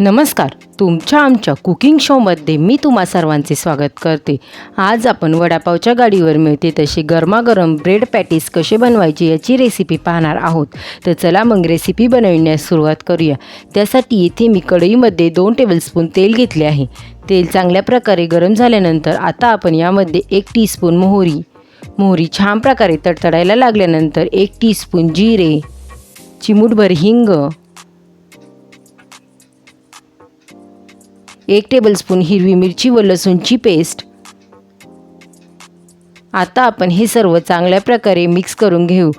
नमस्कार. तुमच्या आमच्या कुकिंग शोमध्ये मी तुम्हा सर्वांचे स्वागत करते. आज आपण वडापावच्या गाडीवर मिळते तशी गरमागरम ब्रेड पॅटीस कसे बनवायचे याची रेसिपी पाहणार आहोत. तर चला मग रेसिपी बनवण्यास सुरुवात करूया. त्यासाठी इथे मी कढईमध्ये दोन टेबलस्पून तेल घेतले आहे. तेल चांगल्या प्रकारे गरम झाल्यानंतर आता आपण यामध्ये एक टीस्पून मोहरी. मोहरी छान प्रकारे तडतडायला लागल्यानंतर एक टीस्पून जिरे. चिमूटभर हिंग. एक टेबलस्पून हिरवी मिरची व लसूणची पेस्ट आता आपण हे सर्व चांगल्या प्रकारे मिक्स करून घेऊ.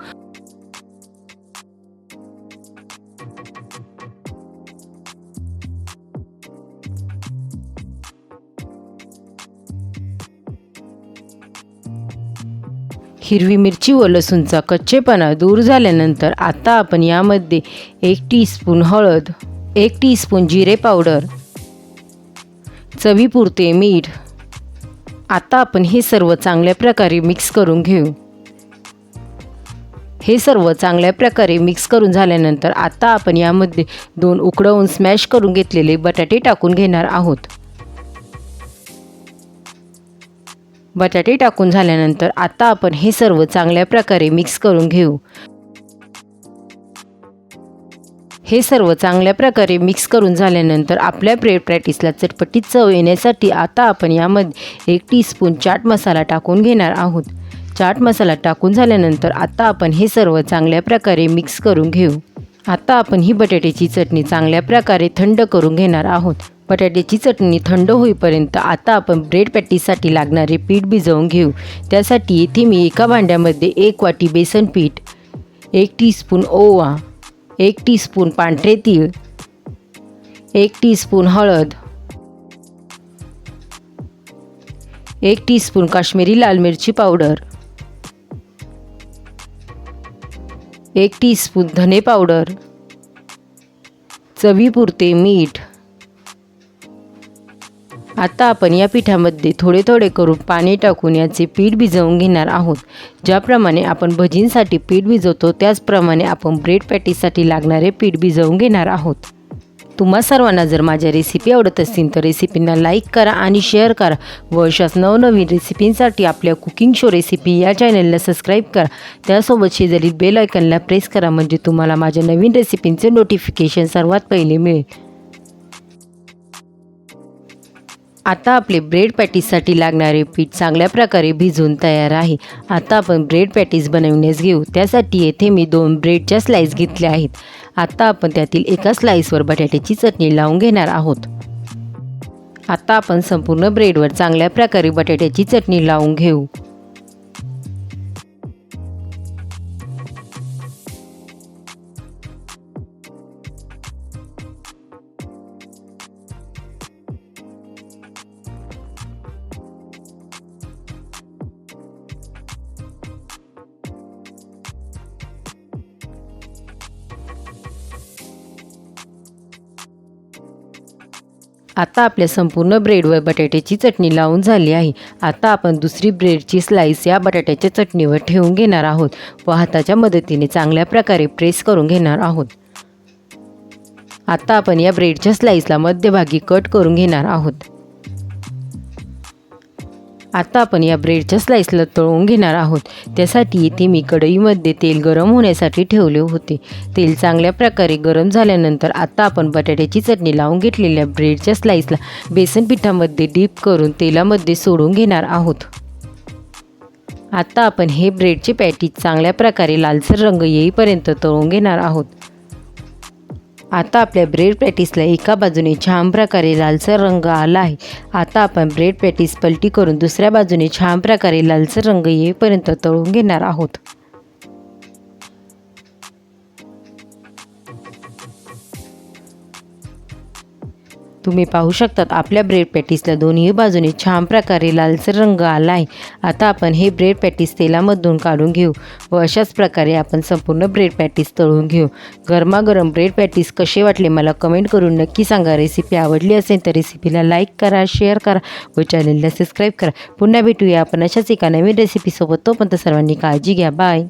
हिरवी मिरची व लसूणचा कच्चेपणा दूर झाल्यानंतर आता आपण यामध्ये एक टीस्पून हळद एक टीस्पून जिरे पावडर चवीपुरते मीठ. आता आपण हे सर्व चांगल्या प्रकारे मिक्स करून घेऊ. हे सर्व चांगल्या प्रकारे मिक्स करून झाल्यानंतर आता आपण यामध्ये दोन उकडवून स्मॅश करून घेतलेले बटाटे टाकून घेणार आहोत. बटाटे टाकून झाल्यानंतर आता आपण हे सर्व चांगल्या प्रकारे मिक्स करून घेऊ. हे सर्व चांगल्या प्रकारे मिक्स करून झाल्यानंतर आपल्या ब्रेड प्रॅक्टिसला चटपटीत चव येण्यासाठी आता आपण यामध्ये एक टीस्पून चाट मसाला टाकून घेणार आहोत. चाट मसाला टाकून झाल्यानंतर आता आपण हे सर्व चांगल्या प्रकारे मिक्स करून घेऊ. आता आपण ही बटाट्याची चटणी चांगल्या प्रकारे थंड करून घेणार आहोत. बटाट्याची चटणी थंड होईपर्यंत आता आपण ब्रेड पॅटीसाठी लागणारे पीठ भिजवून घेऊ. त्यासाठी येथे मी एका भांड्यामध्ये एक वाटी बेसन पीठ एक टीस्पून ओवा एक टीस्पून पांढरे तीळ एक टीस्पून हळद एक टीस्पून काश्मीरी लाल मिरची पावडर एक टीस्पून धने पावडर चवीपुरते मीठ आता आपण या पिठामध्ये थोडे थोडे करून पाणी टाकून याचे पीठ भिजवून घेणार आहोत. ज्याप्रमाणे आपण भजींसाठी पीठ भिजवतो त्याचप्रमाणे आपण ब्रेड पॅटीसाठी लागणारे पीठ भिजवून घेणार आहोत. तुम्हा सर्वांना जर माझ्या रेसिपी आवडत असतील तर रेसिपींना लाईक करा आणि शेअर करा. व अशाच नवनवीन रेसिपींसाठी आपल्या कुकिंग शो रेसिपी या चॅनलला सबस्क्राईब करा. त्यासोबत शेजारी बेल आयकनला प्रेस करा म्हणजे तुम्हाला माझ्या नवीन रेसिपींचे नोटिफिकेशन सर्वात पहिले मिळेल. आता आपले ब्रेड पॅटीससाठी लागणारे पीठ चांगल्या प्रकारे भिजून तयार आहे. आता आपण ब्रेड पॅटीस बनवण्यास घेऊ. त्यासाठी येथे मी दोन ब्रेडच्या स्लाईस घेतल्या आहेत. आता आपण त्यातील एका स्लाईसवर बटाट्याची चटणी लावून घेणार आहोत. आता आपण संपूर्ण ब्रेडवर चांगल्या प्रकारे बटाट्याची चटणी लावून घेऊ. आता आपल्या संपूर्ण ब्रेडवर बटाट्याची चटणी लावून झाली आहे. आता आपण दुसरी ब्रेडची स्लाईस या बटाट्याच्या चटणीवर ठेवून घेणार आहोत व हाताच्या मदतीने चांगल्या प्रकारे प्रेस करून घेणार आहोत. आता आपण या ब्रेडच्या स्लाईसला मध्यभागी कट करून घेणार आहोत. आता आपण या ब्रेडच्या स्लाईसला तळून घेणार आहोत. त्यासाठी इथे मी कढईमध्ये तेल गरम होण्यासाठी ठेवले होते. तेल चांगल्या प्रकारे गरम झाल्यानंतर आता आपण बटाट्याची चटणी लावून घेतलेल्या ब्रेडच्या स्लाईसला बेसन पिठामध्ये डीप करून तेलामध्ये सोडून घेणार आहोत. आता आपण हे ब्रेडचे पॅटीज चांगल्या प्रकारे लालसर रंग येईपर्यंत तळून घेणार आहोत. आता आपल्या ब्रेड पॅटीसला एका बाजूने छान प्रकारे लालसर रंग आला आहे. आता आपण ब्रेड पॅटीस पलटी करून दुसऱ्या बाजूने छान प्रकारे लालसर रंग येईपर्यंत तळून घेणार आहोत. तुम्ही पाहू शकतात आपल्या ब्रेड पॅटीसला दोन्ही बाजूने छान प्रकारे लालसर रंग आला आहे. आता आपण हे ब्रेड पॅटीस तेलामधून काढून घेऊ व अशाच प्रकारे आपण संपूर्ण ब्रेड पॅटीस तळून घेऊ. गरमागरम ब्रेड पॅटीस कसे वाटले मला कमेंट करून नक्की सांगा. रेसिपी आवडली असेल तर रेसिपीला लाईक करा शेअर करा व चॅनलला सबस्क्राईब करा. पुन्हा भेटूया आपण अशाच एका नवीन रेसिपीसोबत तोपर्यंत सर्वांनी काळजी घ्या. बाय